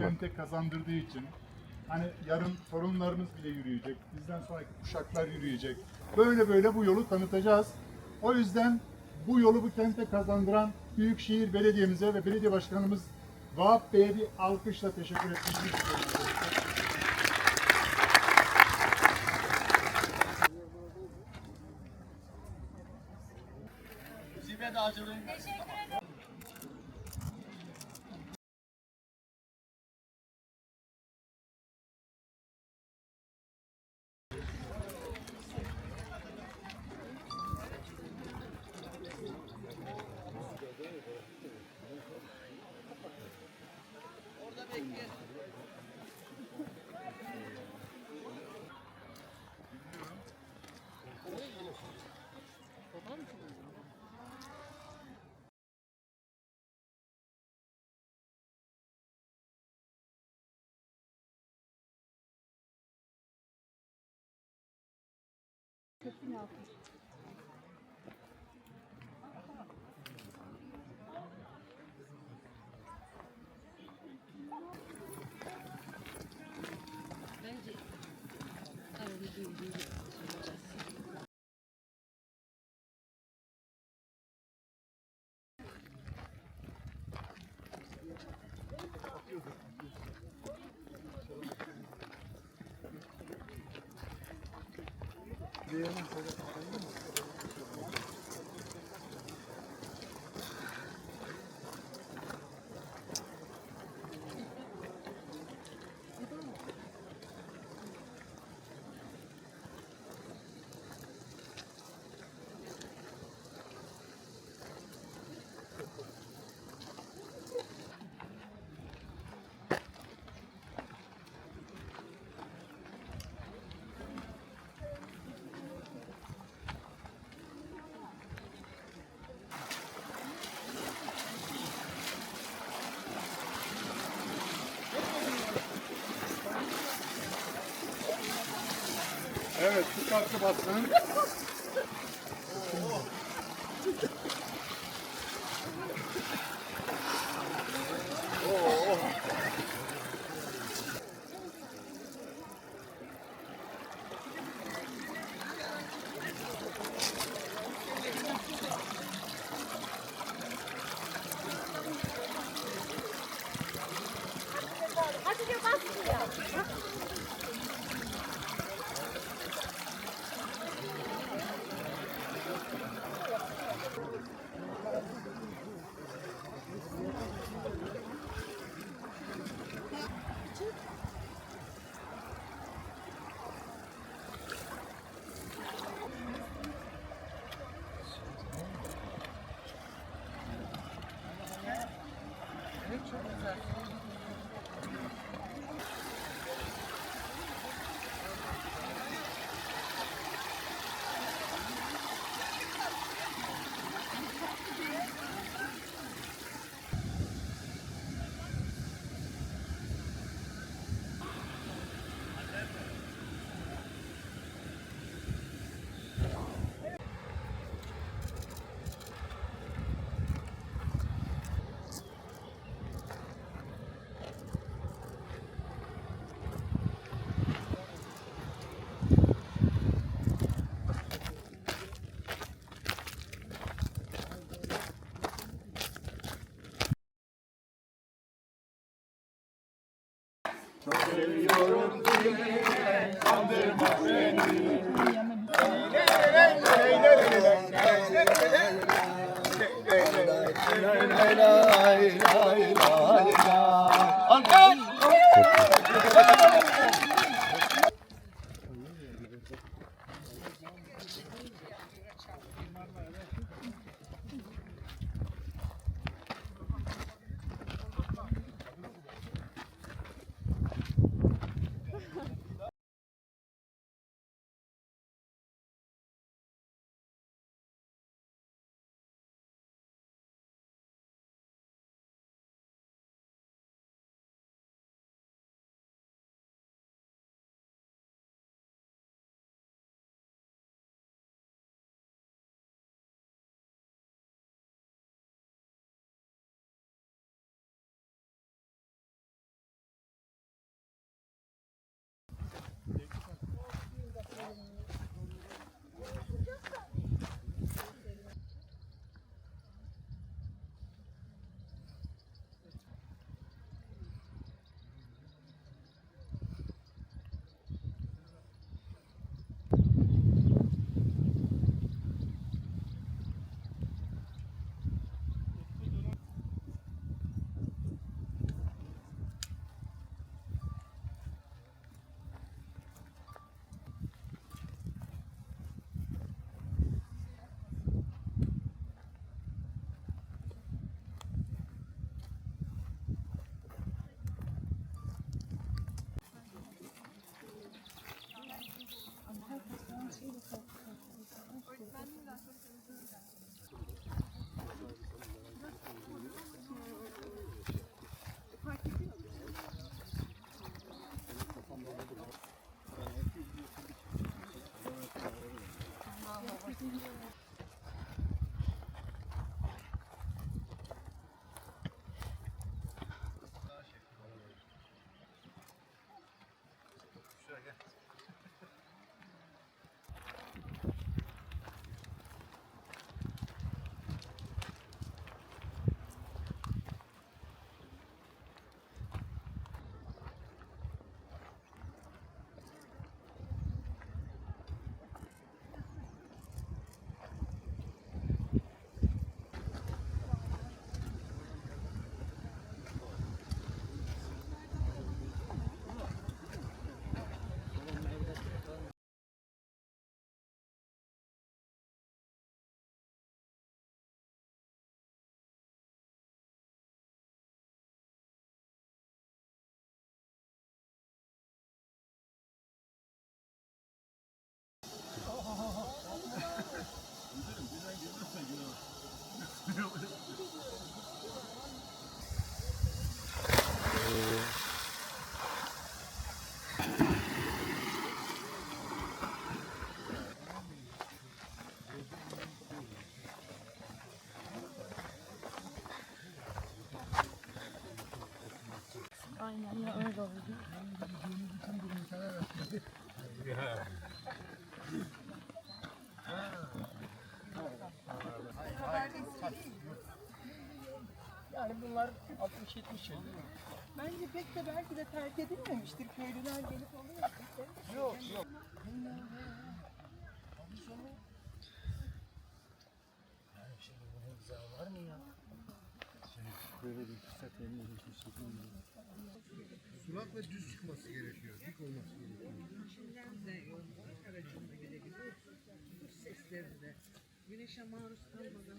kente kazandırdığı için hani yarın torunlarımız bile yürüyecek, bizden sonraki kuşaklar yürüyecek. Böyle böyle bu yolu tanıtacağız. O yüzden bu yolu bu kente kazandıran Büyükşehir Belediye'mize ve belediye başkanımız Vahap Bey'e bir alkışla teşekkür etmek istiyorum. Evet, şu Yeah, kartı basın. your own Aynen ya öyle oldu. Yani bunlar 60-70 yıl. Bence pek de belki de terk edilmemiştir. Köylüler gelip alıyor. Yok yok. Var mı ya? Sulak ve düz çıkması gerekiyor. Dik olması gerekiyor. de yolda aracında gidebilir. Seslerinde güneşe maruz kalmadan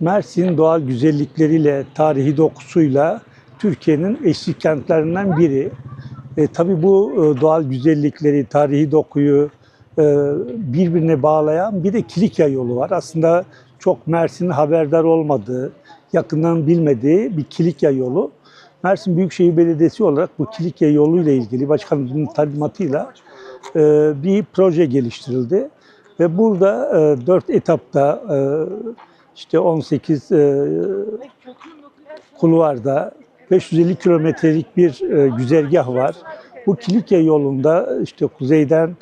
Mersin doğal güzellikleriyle, tarihi dokusuyla Türkiye'nin eşlik kentlerinden biri. E, tabii bu e, doğal güzellikleri, tarihi dokuyu e, birbirine bağlayan bir de Kilikya yolu var. Aslında çok Mersin'in haberdar olmadığı, yakından bilmediği bir Kilikya yolu. Mersin Büyükşehir Belediyesi olarak bu Kilikya yolu ile ilgili başkanımızın talimatıyla e, bir proje geliştirildi. Ve burada e, dört etapta e, işte 18 e, kulvarda 550 kilometrelik bir e, güzergah var. Bu Kilikya yolunda işte kuzeyden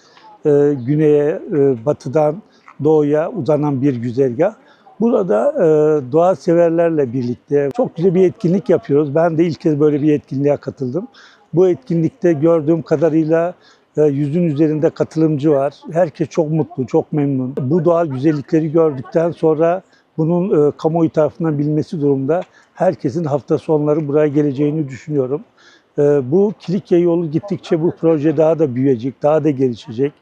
e, güneye, e, batıdan doğuya uzanan bir güzergah. Burada e, doğa severlerle birlikte çok güzel bir etkinlik yapıyoruz. Ben de ilk kez böyle bir etkinliğe katıldım. Bu etkinlikte gördüğüm kadarıyla e, yüzün üzerinde katılımcı var. Herkes çok mutlu, çok memnun. Bu doğal güzellikleri gördükten sonra bunun e, kamuoyu tarafından bilinmesi durumda herkesin hafta sonları buraya geleceğini düşünüyorum. E, bu Kilikya yolu gittikçe bu proje daha da büyüyecek, daha da gelişecek.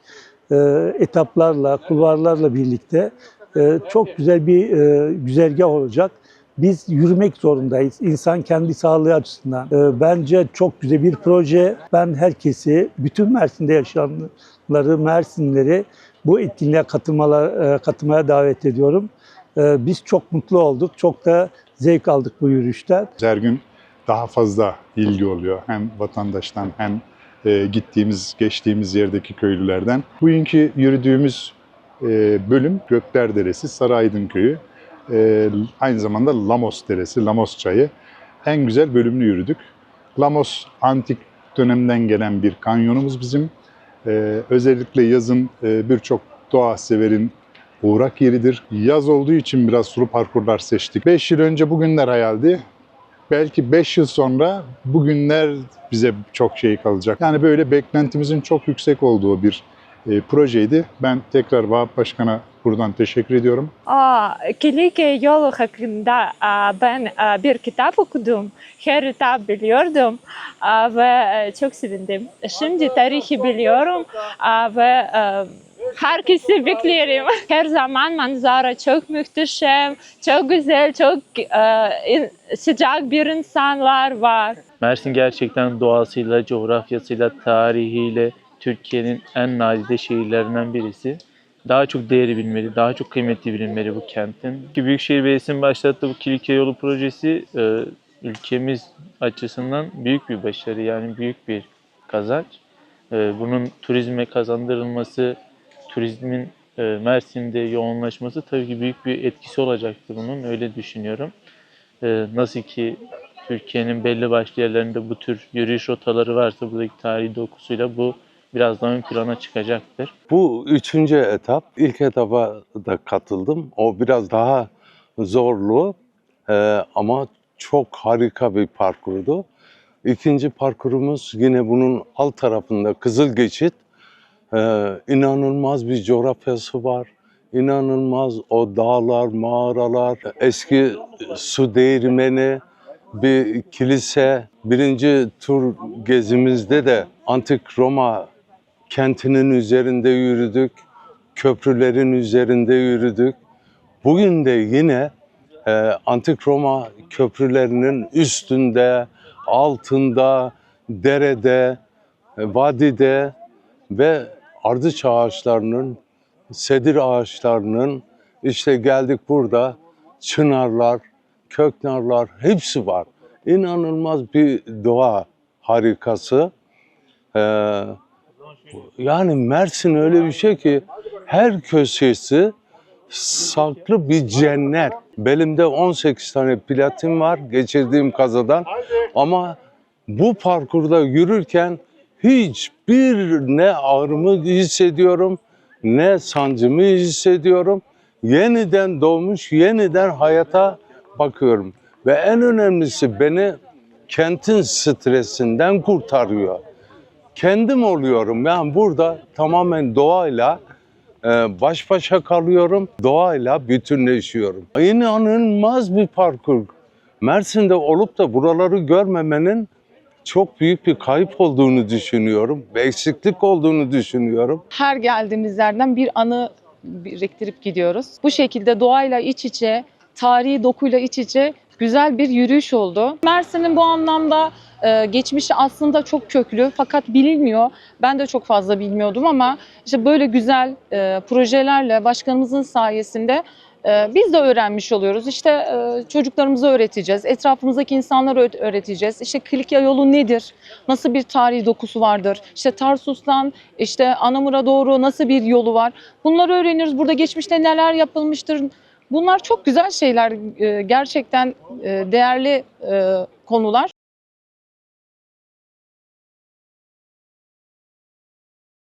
E, etaplarla, kulvarlarla birlikte e, çok güzel bir e, güzergah olacak. Biz yürümek zorundayız. İnsan kendi sağlığı açısından. E, bence çok güzel bir proje. Ben herkesi, bütün Mersin'de yaşayanları, Mersinleri bu etkinliğe e, katılmaya davet ediyorum. E, biz çok mutlu olduk. Çok da zevk aldık bu yürüyüşten. Her gün daha fazla ilgi oluyor. Hem vatandaştan hem e, gittiğimiz, geçtiğimiz yerdeki köylülerden. Bugünkü yürüdüğümüz e, bölüm Gökler Deresi, Saraydın Köyü. E, aynı zamanda Lamos Deresi, Lamos Çayı. En güzel bölümünü yürüdük. Lamos antik dönemden gelen bir kanyonumuz bizim. Özellikle yazın birçok doğa severin uğrak yeridir. Yaz olduğu için biraz sulu parkurlar seçtik. 5 yıl önce bugünler hayaldi. Belki 5 yıl sonra bugünler bize çok şey kalacak. Yani böyle beklentimizin çok yüksek olduğu bir e, projeydi. Ben tekrar Vahap Başkan'a buradan teşekkür ediyorum. Aa, Kilike yolu hakkında aa, ben aa, bir kitap okudum. Her etap biliyordum aa, ve e, çok sevindim. Şimdi tarihi biliyorum aa, ve e, herkesi beklerim. Her zaman manzara çok muhteşem, çok güzel, çok e, sıcak bir insanlar var. Mersin gerçekten doğasıyla, coğrafyasıyla, tarihiyle Türkiye'nin en nadide şehirlerinden birisi. Daha çok değeri bilmeli, daha çok kıymetli bilinmeli bu kentin. Ki Büyükşehir Belediyesi'nin başlattığı bu Kilikya Yolu projesi e, ülkemiz açısından büyük bir başarı yani büyük bir kazanç. E, bunun turizme kazandırılması, turizmin e, Mersin'de yoğunlaşması tabii ki büyük bir etkisi olacaktır bunun. Öyle düşünüyorum. E, nasıl ki Türkiye'nin belli başlı yerlerinde bu tür yürüyüş rotaları varsa buradaki tarihi dokusuyla bu biraz daha ön plana çıkacaktır. Bu üçüncü etap. İlk etapa da katıldım. O biraz daha zorlu e, ama çok harika bir parkurdu. İkinci parkurumuz yine bunun alt tarafında Kızıl Geçit. E, inanılmaz bir coğrafyası var. İnanılmaz o dağlar, mağaralar, eski su değirmeni, bir kilise. Birinci tur gezimizde de Antik Roma kentinin üzerinde yürüdük, köprülerin üzerinde yürüdük. Bugün de yine e, antik Roma köprülerinin üstünde, altında, derede, e, vadide ve ardıç ağaçlarının, sedir ağaçlarının işte geldik burada çınarlar, köknarlar hepsi var. İnanılmaz bir doğa harikası. Ee, yani Mersin öyle bir şey ki her köşesi saklı bir cennet. Belimde 18 tane platin var geçirdiğim kazadan ama bu parkurda yürürken hiçbir ne ağrımı hissediyorum ne sancımı hissediyorum. Yeniden doğmuş, yeniden hayata bakıyorum. Ve en önemlisi beni kentin stresinden kurtarıyor kendim oluyorum. Yani burada tamamen doğayla e, baş başa kalıyorum. Doğayla bütünleşiyorum. İnanılmaz bir parkur. Mersin'de olup da buraları görmemenin çok büyük bir kayıp olduğunu düşünüyorum. Ve eksiklik olduğunu düşünüyorum. her geldiğimiz yerden bir anı biriktirip gidiyoruz. Bu şekilde doğayla iç içe, tarihi dokuyla iç içe güzel bir yürüyüş oldu. Mersin'in bu anlamda e, geçmişi aslında çok köklü fakat bilinmiyor. Ben de çok fazla bilmiyordum ama işte böyle güzel e, projelerle başkanımızın sayesinde biz de öğrenmiş oluyoruz. İşte e, çocuklarımıza öğreteceğiz, etrafımızdaki insanlara öğ- öğreteceğiz. İşte Kilikya yolu nedir? Nasıl bir tarihi dokusu vardır? İşte Tarsus'tan işte Anamur'a doğru nasıl bir yolu var? Bunları öğreniyoruz. Burada geçmişte neler yapılmıştır? Bunlar çok güzel şeyler. E, Gerçekten e, değerli konular.